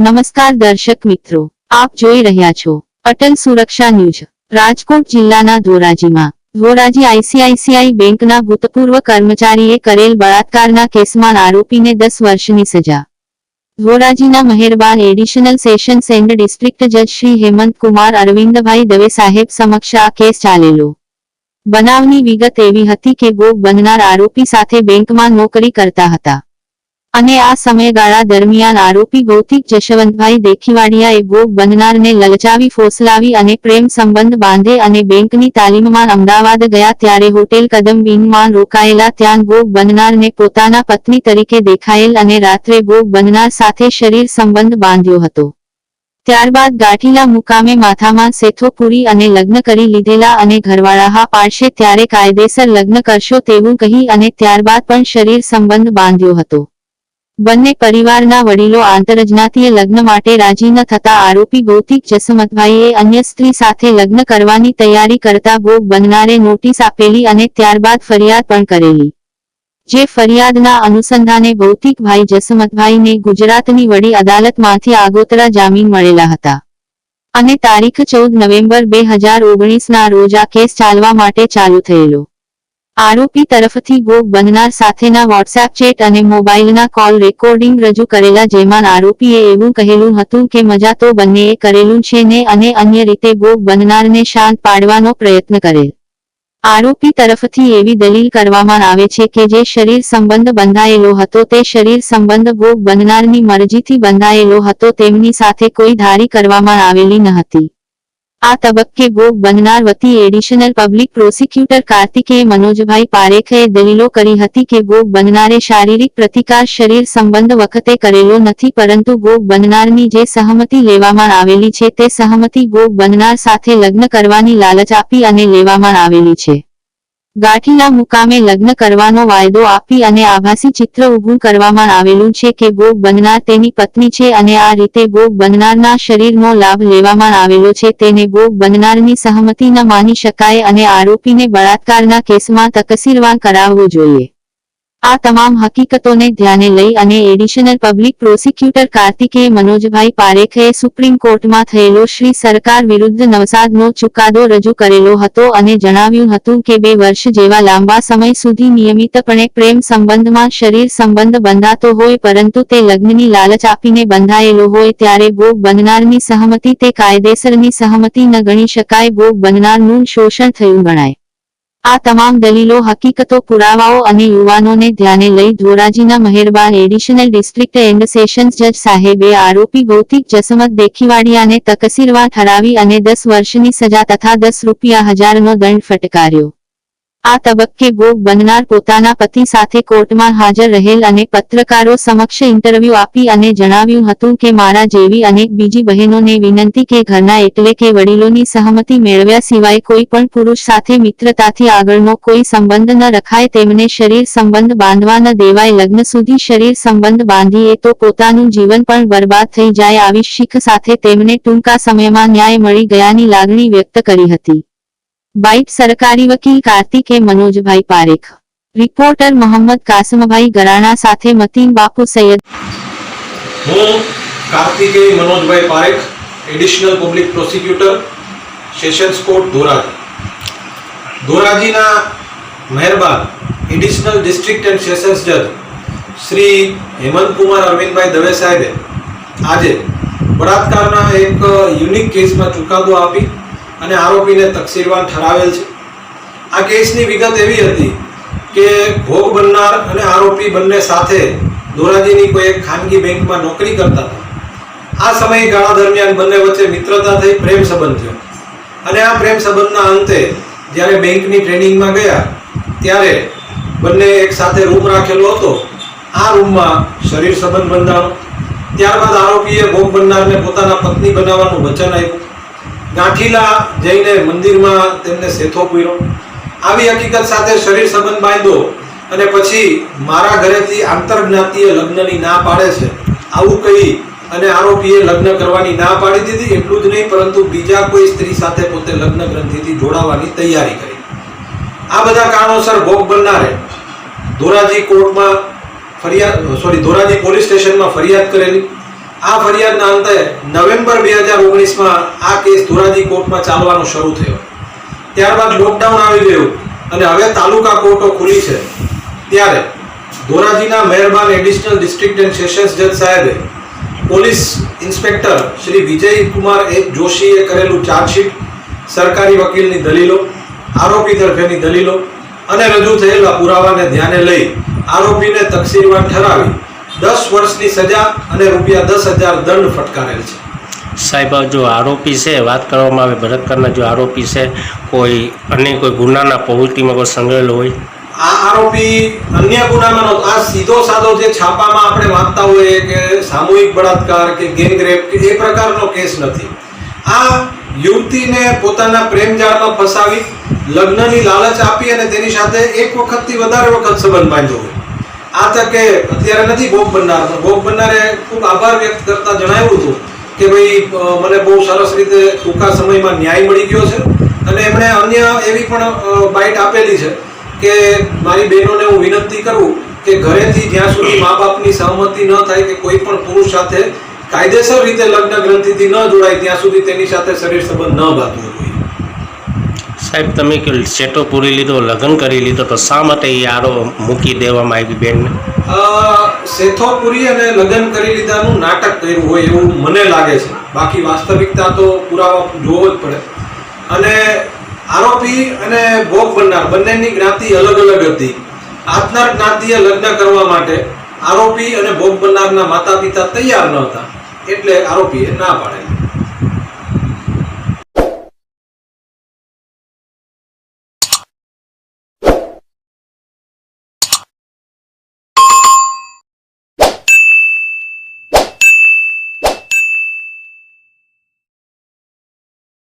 નમસ્કાર દર્શક મિત્રો, આપ જોઈ રહ્યા છો અટલ સુરક્ષા ન્યૂઝ, રાજકોટ જિલ્લાના ધોરાજીમાં. ધોરાજી આઈસીઆઈસીઆઈ બેંકના ભૂતપૂર્વ કર્મચારીએ કરેલ બળાત્કારના કેસમાં આરોપીને દસ વર્ષની સજા. ધોરાજીના મહેરબાન એડિશનલ સેશન્સ એન્ડ ડિસ્ટ્રિક્ટ જજ શ્રી હેમંત કુમાર અરવિંદભાઈ દવે સાહેબ સમક્ષ આ કેસ ચાલેલો. બનાવની વિગત એવી હતી કે ભોગ બનનાર આરોપી સાથે બેંકમાં નોકરી કરતા હતા. અને આ સમયગાળા દરમિયાન આરોપી ભૌતિક જશવંતભાઈ દેખીવાડિયાએ ભોગ બનનારને લલચાવી, ફોસલાવી અને પ્રેમ સંબંધ બાંધે અને બેંકની તાલીમમાં અમદાવાદ ગયા ત્યારે હોટેલ કદમ વિંગમાં રોકાયેલા ત્યાં ભોગ બનનારને પોતાના પત્ની તરીકે દેખાયેલ અને રાત્રે ભોગ બનનાર સાથે શરીર સંબંધ બાંધ્યો હતો. ત્યારબાદ ગાંઠીલા મુકામે માથામાં સેથો પૂરી અને લગ્ન કરી લીધેલા અને ઘરવાળા હા પાડશે ત્યારે કાયદેસર લગ્ન કરશો તેવું કહી અને ત્યારબાદ પણ શરીર સંબંધ બાંધ્યો હતો. બંને પરિવારના વડીલો આંતરજ્ઞાતીય લગ્ન માટે રાજી ન થતા આરોપી ગૌતિક જસમતભાઈએ અન્ય સ્ત્રી સાથે લગ્ન કરવાની તૈયારી કરતા ભોગ બનનારે નોટિસ આપેલી અને ત્યારબાદ ફરિયાદ પણ કરેલી. જે ફરિયાદના અનુસંધાને ભૌતિકભાઈ જસમતભાઈને ગુજરાતની વડી અદાલતમાંથી આગોતરા જામીન મળેલા હતા. અને તારીખ ચૌદ નવેમ્બર બે હજાર ઓગણીસના રોજ આ કેસ ચાલવા માટે ચાલુ થયેલો. આરોપી તરફથી ભોગ બનનાર સાથેના વોટ્સએપ ચેટ અને મોબાઈલના કોલ રેકોર્ડિંગ રજૂ કરેલા જેમાં આરોપીએ એવું કહેલું હતું કે મજા તો બંનેએ કરેલું છે ને અને અન્ય રીતે ભોગ બનનારને શાંત પાડવાનો પ્રયત્ન કરેલ આરોપી તરફથી એવી દલીલ કરવામાં આવે છે કે જે શરીર સંબંધ બંધાયેલો હતો તે શરીર સંબંધ ભોગ બનનારની મરજીથી બંધાયેલો હતો તેમની સાથે કોઈ ધારી કરવામાં આવેલી ન હતી. આ તબક્કે ભોગ બનનાર વતી additional public prosecutor Kartikeya Manojbhai પારેખે દલીલો કરી હતી કે ભોગ બનનારે શારીરિક પ્રતિકાર શરીર સંબંધ વખતે કરેલો નથી, પરંતુ ભોગ બનનારની જે સહમતિ લેવામાં આવેલી છે તે સહમતિ ભોગ બનનાર સાથે લગ્ન કરવાની લાલચ આપી અને લેવામાં આવેલી છે. ગાંઠીલા મુકામે લગ્ન કરવાનો વાયદો આપી અને આભાસી ચિત્ર ઊભું કરવામાં આવેલું છે કે ભોગ બનનાર તેની પત્ની છે અને આ રીતે ભોગ બનનારના શરીરનો લાભ લેવામાં આવેલો છે. તેને ભોગ બનનારની સહમતિ ન માની શકાય અને આરોપીને બળાત્કારના કેસમાં તકસીરવાન કરાવવો જોઈએ. આ તમામ હકીકતોને ધ્યાને લઈ અને additional public prosecutor Kartikeya Manojbhai પારેખે supreme કોર્ટમાં થયેલો શ્રી સરકાર વિરુદ્ધ નવસાદનો ચુકાદો રજૂ કરેલો હતો અને જણાવ્યું હતું કે બે વર્ષ જેવા લાંબા સમય સુધી નિયમિતપણે પ્રેમ સંબંધમાં શરીર સંબંધ બંધાતો હોય પરંતુ તે લગ્નની લાલચ આપીને બંધાયેલો હોય ત્યારે ભોગ બનનારની સહમતિ તે કાયદેસરની સહમતિ ન ગણી શકાય, ભોગ બનનારનું શોષણ થયું ગણાય. આ તમામ દલીલો હકીકતો, પુરાવાઓ અને યુવાનોને ધ્યાને લઈ ધોરાજીના મહેરબાન એડિશનલ ડિસ્ટ્રિક્ટ એન્ડ સેશન્સ જજ સાહેબે આરોપી ભૌતિક જસમત દેખીવાડિયાને તકસીરવા ઠરાવી અને દસ વર્ષની સજા તથા દસ રૂપિયા હજારનો દંડ ફટકાર્યો. આ તબક્કે ભોગ બનનાર પોતાના પતિ સાથે કોર્ટમાં હાજર રહેલ અને પત્રકારો સમક્ષ ઇન્ટરવ્યૂ આપી અને જણાવ્યું હતું કે મારા જેવી અનેક બીજી બહેનોને વિનંતી કે ઘરના એટલે કે વડીલોની સહમતિ મેળવ્યા સિવાય કોઈ પણ પુરુષ સાથે મિત્રતાથી આગળનો કોઈ સંબંધ ન રખાય, તેમને શરીર સંબંધ બાંધવા ન દેવાય, લગ્ન સુધી શરીર સંબંધ બાંધીએ તો પોતાનું જીવન પણ બરબાદ થઈ જાય, આવી શીખ સાથે તેમને ટૂંકા સમયમાં ન્યાય મળી ગયાની લાગણી વ્યક્ત કરી હતી. બાઇટ સરકારી વકીલ કાર્તિકે મનોજભાઈ પારેખ. રિપોર્ટર મોહમ્મદ કાસમભાઈ ગરાણા સાથે મતીન બાપુ સૈયદ હું Kartike Manojbhai Parekh, additional public prosecutor, sessions court Dhoraji. ધોરાજીના મહેરબાન એડિશનલ ડિસ્ટ્રિક્ટ એન્ડ સેશન્સ જજ શ્રી હેમંતકુમાર અરવિંદભાઈ દવે સાહેબે આજે બળાત્કારના એક યુનિક કેસમાં ચુકાદો આપી અને આરોપીને તકસીરવાન ઠરાવેલ છે. આ કેસની વિગત એવી હતી કે ભોગ બનનાર અને આરોપી બંને સાથે ધોરાજીની કોઈ એક ખાનગી બેંકમાં નોકરી કરતા હતા. આ સમયગાળા દરમિયાન બંને વચ્ચે મિત્રતા થઈ પ્રેમ સંબંધ થયો. અને આ પ્રેમ સંબંધના અંતે જ્યારે બેંકની ટ્રેનિંગમાં ગયા, ત્યારે બંને એક સાથે રૂમ રાખેલો હતો. આ રૂમમાં શરીર સંબંધ બંધાણો. ત્યારબાદ આરોપીએ ભોગ બનનારને પોતાના પત્ની બનાવવાનું વચન આપ્યું. ગાંઠીલા જઈને મંદિરમાં તેમને સેથો પૂર્યો આવી હકીકત સાથે શરીર સંબંધ બાંધ્યો અને પછી મારા ઘરેથી આંતરજ્ઞાતીય લગ્નની ના પાડે છે. આવું કહી અને આરોપીએ લગ્ન કરવાની ના પાડી દીધી, એટલું જ નહીં, પરંતુ બીજા કોઈ સ્ત્રી સાથે પોતે લગ્ન ગ્રંથિથી જોડાવાની તૈયારી કરી. આ બધા કારણોસર ભોગ બનનારે ધોરાજી કોર્ટમાં ફરિયાદ, સોરી, ધોરાજી પોલીસ સ્ટેશનમાં ફરિયાદ કરેલી. આ ફરિયાદના અંતે નવેમ્બર બે હજાર ઓગણીસમાં આ કેસ ધોરાજી કોર્ટમાં ચાલવાનો શરૂ થયો. ત્યારબાદ લોકડાઉન આવી ગયું અને હવે તાલુકા કોર્ટો ખુલી છે. ત્યારે ધોરાજીના મહેરબાન એડિશનલ ડિસ્ટ્રિક્ટ એન્ડ સેશન્સ જજ સાહેબે પોલીસ ઇન્સ્પેક્ટર શ્રી વિજય કુમાર એક જોશીએ કરેલું ચાર્જશીટ, સરકારી વકીલની દલીલો, આરોપી તરફેની દલીલો અને રજૂ થયેલા પુરાવાને ધ્યાને લઈ આરોપીને તકસીરવાન ઠરાવી દસ વર્ષની સજા અને રૂપિયા દસ હજાર દંડ ફટકારેલ છે. સાહેબ જો આરોપી છે વાત કરવામાં આવે બળાત્કારના જો આરોપી છે કોઈ અન્ય કોઈ ગુનાના પ્રવૃત્તિમાં કોઈ સંકળાયેલો હોય? આ આરોપી અન્ય ગુનામાં. આ સીધો સાધો જે છાપામાં આપણે વાંચતા હોઈએ કે સામૂહિક બળાત્કાર કે ગેંગ રેપ કે એ પ્રકારનો કેસ નથી. આ યુવતીને પોતાના પ્રેમજાળમાં ફસાવી લગ્નની લાલચ આપી અને તેની સાથે એક વખતથી વધારે વખત સંબંધ બાંધ્યો હોય. આ તકે અત્યારે નથી ભોગ બનનાર. પણ ભોગ બનનારે ખૂબ આભાર વ્યક્ત કરતા જણાવ્યું હતું કે ભાઈ મને બહુ સરસ રીતે ટૂંકા સમયમાં ન્યાય મળી ગયો છે. અને એમણે અન્ય એવી પણ બાઇટ આપેલી છે કે મારી બહેનોને હું વિનંતી કરું કે ઘરેથી જ્યાં સુધી મા બાપની સહમતિ ન થાય કે કોઈ પણ પુરુષ સાથે કાયદેસર રીતે લગ્ન ગ્રંથિથી ન જોડાય, ત્યાં સુધી તેની સાથે શરીર સંબંધ ન બાંધવો જોઈએ. સાહેબ, તમે સેટો પૂરી લીધો, લગ્ન કરી લીધો, તો શા માટે એ આરો મૂકી દેવામાં આવી બેનને? સેથો પૂરી અને લગ્ન કરી લીધાનું નાટક કર્યું હોય એવું મને લાગે છે. બાકી વાસ્તવિકતા તો પુરાવા જોવો જ પડે. અને આરોપી અને ભોગ બનનાર બંનેની જ્ઞાતિ અલગ અલગ હતી. આજના જ્ઞાતિએ લગ્ન કરવા માટે આરોપી અને ભોગ બનનારના માતા પિતા તૈયાર ન હતા એટલે આરોપીએ ના પાડેલી.